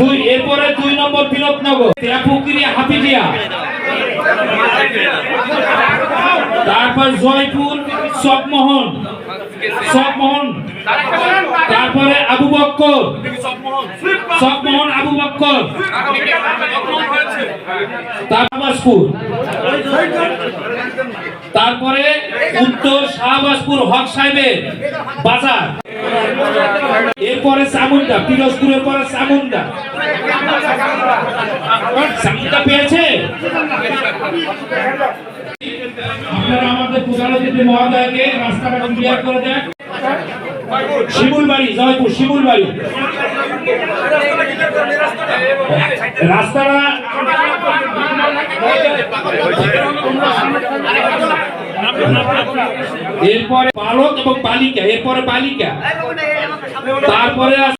দুই, এরপরে দুই নম্বর বিনোদনগর। তেপুকিরি হাফিজিয়া। তারপর জয়পুর চকমোহন চকমোহন তারপরে আবু বক্কর। চকমোহন আবু বক্কর। তারবাসপুর তারপরে উত্তর শাহবাজপুর হক সাহেবের বাজার। চামুন্ডা পিরোজপুরের পরে চামুন্ডা চামুন্ডা পেয়েছে? আপনারা আমাদের প্রধান অতিথি মহোদয়কে রাস্তাটা ক্লিয়ার করে দেন। শিমুল জয়পুর শিমুল রাস্তাটা এরপরে বালক এবং বালিকা, এরপরে বালিকা। তারপরে